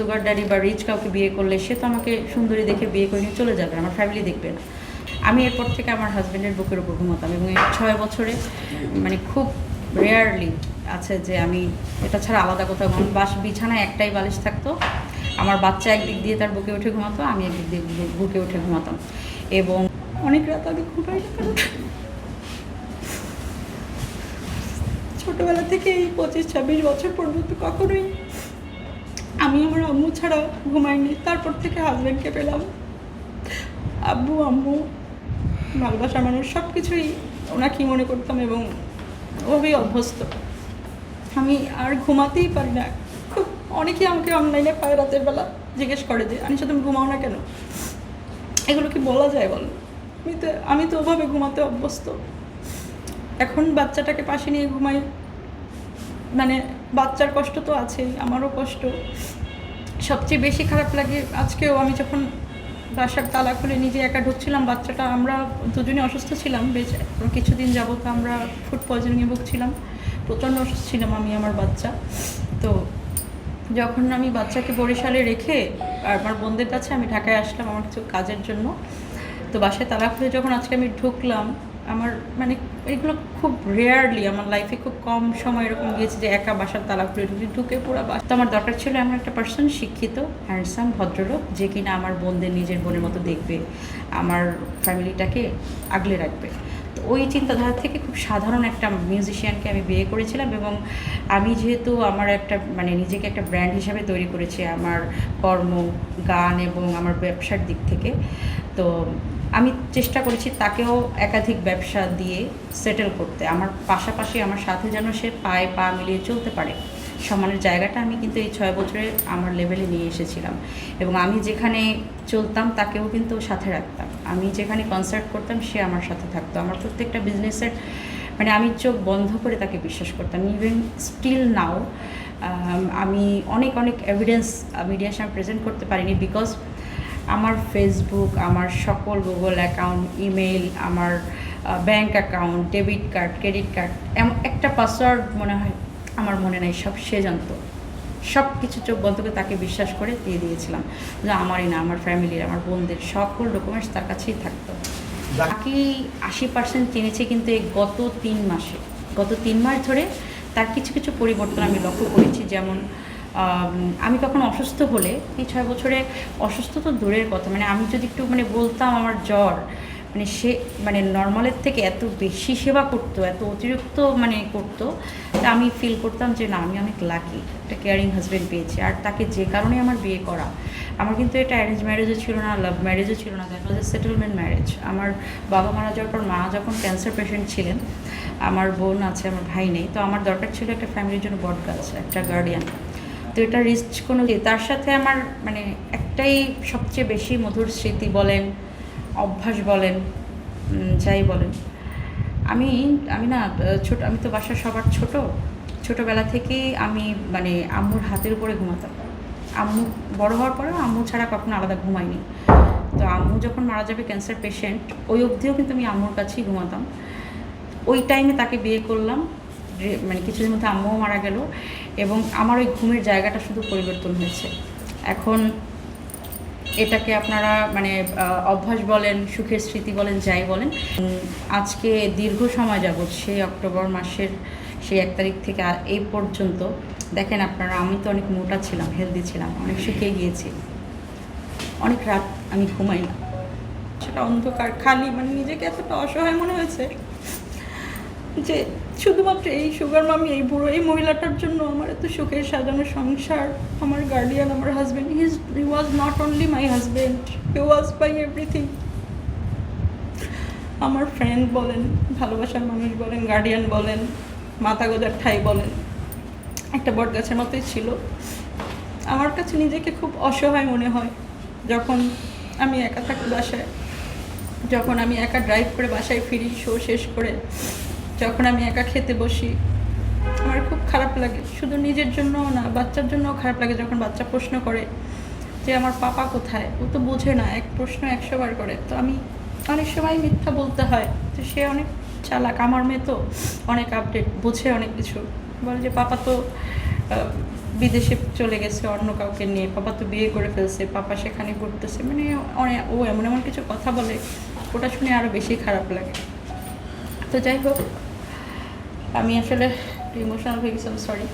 Sugar daddy বা rich কাউকে বিয়ে করলে সে তো আমাকে সুন্দরী দেখে বিয়ে করে নিয়ে চলে যাবে, আমার ফ্যামিলি দেখবে না। আমি এরপর থেকে আমার হাজব্যান্ডের বুকের উপর ঘুমাতাম এবং ছয় বছরে মানে খুব রেয়ারলি আছে যে আমি এটা ছাড়া আলাদা কোথাও ঘুম- বাস বিছানায় একটাই বালিশ থাকতো, আমার বাচ্চা একদিক দিয়ে তার বুকে উঠে ঘুমাতো, আমি একদিক দিয়ে বুকে উঠে ঘুমাতাম। এবং অনেক রাত আমি ঘুমাই ছোটবেলা থেকে এই পঁচিশ, ছাব্বিশ বছর পর্যন্ত কখনোই আমি আমার আম্মু ছাড়া ঘুমাইনি, তারপর থেকে হাজব্যান্ডকে পেলাম। আব্বু, আম্মু ভালোবাসার মানুষ সব কিছুই ওনাকেই মনে করতাম এবং ওভাবেই অভ্যস্ত। আমি আর ঘুমাতেই পারি না। খুব, অনেকেই আমাকে অনলাইনে পায় রাতের বেলা, জিজ্ঞেস করে যে আনিসা তুমি ঘুমাও না কেন? এগুলো কি বলা যায় বল? আমি তো আমি তো ওভাবে ঘুমাতে অভ্যস্ত। এখন বাচ্চাটাকে পাশে নিয়ে ঘুমাই মানে বাচ্চার কষ্ট তো আছেই, আমারও কষ্ট। সবচেয়ে বেশি খারাপ লাগে আজকেও আমি যখন বাসার তালা খুলে নিজে একা ঢুকছিলাম, বাচ্চাটা আমরা দুজনে অসুস্থ ছিলাম, বেশ কিছুদিন যাবত আমরা ফুড পয়জনিংয়ে ভুগছিলাম। প্রচণ্ড অসুস্থ ছিলাম আমি, আমার বাচ্চা। তো যখন আমি বাচ্চাকে বরিশালে রেখে আর আমার বোনদের কাছে আমি ঢাকায় আসলাম আমার কিছু কাজের জন্য, তো বাসায় তালা খুলে যখন আজকে আমি ঢুকলাম আমার মানে এগুলো খুব রেয়ারলি আমার লাইফে খুব কম সময় এরকম গিয়েছে যে একা বাসার তালা খুলে ঢুকে ঢুকে পুরো বাস। তো আমার দরকার ছিল এমন একটা পার্সন শিক্ষিত হ্যান্ডসাম ভদ্রলোক, যে কিনা আমার বোনদের নিজের বোনের মতো দেখবে, আমার ফ্যামিলিটাকে আগলে রাখবে। তো ওই চিন্তাধারা থেকে খুব সাধারণ একটা মিউজিশিয়ানকে আমি বিয়ে করেছিলাম এবং আমি যেহেতু আমার একটা মানে নিজেকে একটা ব্র্যান্ড হিসাবে তৈরি করেছি আমার কর্ম, গান এবং আমার ব্যবসার দিক থেকে, তো আমি চেষ্টা করেছি তাকেও একাধিক ব্যবসা দিয়ে সেটেল করতে। আমার পাশাপাশি আমার সাথে যেন সে পায়ে পা মিলিয়ে চলতে পারে। সমানের জায়গাটা আমি কিন্তু এই ছয় বছরে আমার লেভেলে নিয়ে এসেছিলাম। এবং আমি যেখানে চলতাম, তাকেও কিন্তু সাথে রাখতাম। আমি যেখানে কনসার্ট করতাম, সে আমার সাথে থাকতো। আমার প্রত্যেকটা বিজনেসের মানে আমি চোখ বন্ধ করে তাকে বিশ্বাস করতাম। ইভেন স্টিল নাও আমি অনেক অনেক এভিডেন্স মিডিয়ার সামনে প্রেজেন্ট করতে পারিনি বিকজ আমার ফেসবুক আমার সকল গুগল অ্যাকাউন্ট ইমেল আমার bank account debit card credit card এমন একটা পাসওয়ার্ড মনে হয় আমার মনে নাই, সব সে জানতো। সব কিছু চোখ বন্ধ করে তাকে বিশ্বাস করে দিয়ে দিয়েছিলাম যে আমারই না, আমার ফ্যামিলির, আমার বোনদের, সকল ডকুমেন্টস তার কাছেই থাকতো। বাকি আশি পার্সেন্ট চিনেছি কিন্তু এই গত তিন মাসে। গত তিন মাস ধরে তার কিছু কিছু পরিবর্তন আমি লক্ষ্য করেছি, যেমন আমি কখনো অসুস্থ হলে এই ছয় বছরে অসুস্থ তো দূরের কথা মানে আমি যদি একটু মানে বলতাম আমার জ্বর মানে সে মানে নর্মালের থেকে এত বেশি সেবা করতো, এত অতিরিক্ত মানে করতো, তা আমি ফিল করতাম যে না, আমি অনেক লাকি একটা কেয়ারিং হাজব্যান্ড পেয়েছি। আর তাকে যে কারণে আমার বিয়ে করা, আমার কিন্তু এটা অ্যারেঞ্জ ম্যারেজও ছিল না লাভ ম্যারেজও ছিল না ওয়াজ এ সেটেলমেন্ট ম্যারেজ আমার বাবা মারা যাওয়ার পর মা যখন ক্যান্সার পেশেন্ট ছিলেন, আমার বোন আছে, আমার ভাই নেই, তো আমার দরকার ছিল একটা ফ্যামিলির জন্য বট গাছ, একটা গার্ডিয়ান তো এটা রিস্ক কোনো, তার সাথে আমার মানে একটাই সবচেয়ে বেশি মধুর স্মৃতি বলেন অভ্যাস বলেন যাই বলেন। আমি আমি না, ছোট, আমি তো বাসার সবার ছোট। ছোটবেলা থেকেই আমি মানে আম্মুর হাতের উপরে ঘুমাতাম। আম্মু বড় হওয়ার পরেও আম্মু ছাড়া কখনো আলাদা ঘুমাইনি তো আম্মু যখন মারা যাবে ক্যান্সার পেশেন্ট ওই অবধিও কিন্তু আমি আম্মুর কাছেই ঘুমাতাম। ওই টাইমে তাকে বিয়ে করলাম। মানে কিছুদিন মধ্যে আম্মুও মারা গেল এবং আমার ওই ঘুমের জায়গাটা শুধু পরিবর্তন হয়েছে। এখন এটাকে আপনারা মানে অভ্যাস বলেন, সুখের স্মৃতি বলেন, যাই বলেন, আজকে দীর্ঘ সময় যাবৎ, সেই অক্টোবর মাসের সেই এক তারিখ থেকে এই পর্যন্ত, দেখেন আপনারা, আমি তো অনেক মোটা ছিলাম হেলদি ছিলাম, অনেক শুকিয়ে গিয়েছি। অনেক রাত আমি ঘুমাই না। সেটা অন্ধকার, খালি মানে নিজেকে এতটা অসহায় মনে হয়েছে। যে শুধুমাত্র এই সুগার মামি, এই বুড়ো, এই মহিলাটার জন্য আমার এত সুখের সাজানো সংসার, আমার গার্ডিয়ান আমার husband his he was not only my husband he was by everything আমার ফ্রেন্ড বলেন, ভালোবাসার মানুষ বলেন গার্ডিয়ান বলেন মাথা গোজার ঠাই বলেন, একটা বট গাছের মতোই ছিল। আমার কাছে নিজেকে খুব অসহায় মনে হয় যখন আমি একা থাকি বাসায়, যখন আমি একা ড্রাইভ করে বাসায় ফিরি শো শেষ করে যখন আমি একা খেতে বসি, আমার খুব খারাপ লাগে। শুধু নিজের জন্যও না, বাচ্চার জন্যও খারাপ লাগে যখন বাচ্চা প্রশ্ন করে যে, আমার পাপা কোথায়? ও তো বোঝে না, এক প্রশ্ন একশো বার করে। তো আমি অনেক সময় মিথ্যা বলতে হয়। তো সে অনেক চালাক, আমার মেয়ে তো অনেক আপডেট বোঝে অনেক কিছু। বলে যে, পাপা তো বিদেশে চলে গেছে, অন্য কাউকে নিয়ে। পাপা তো বিয়ে করে ফেলছে, পাপা সেখানে ঘুরতেছে। মানে অনে- ও এমন এমন কিছু কথা বলে, ওটা শুনে আরও বেশি খারাপ লাগে। তো যাই হোক আমি আসলে ইমোশনাল হয়ে গেছিলাম সরি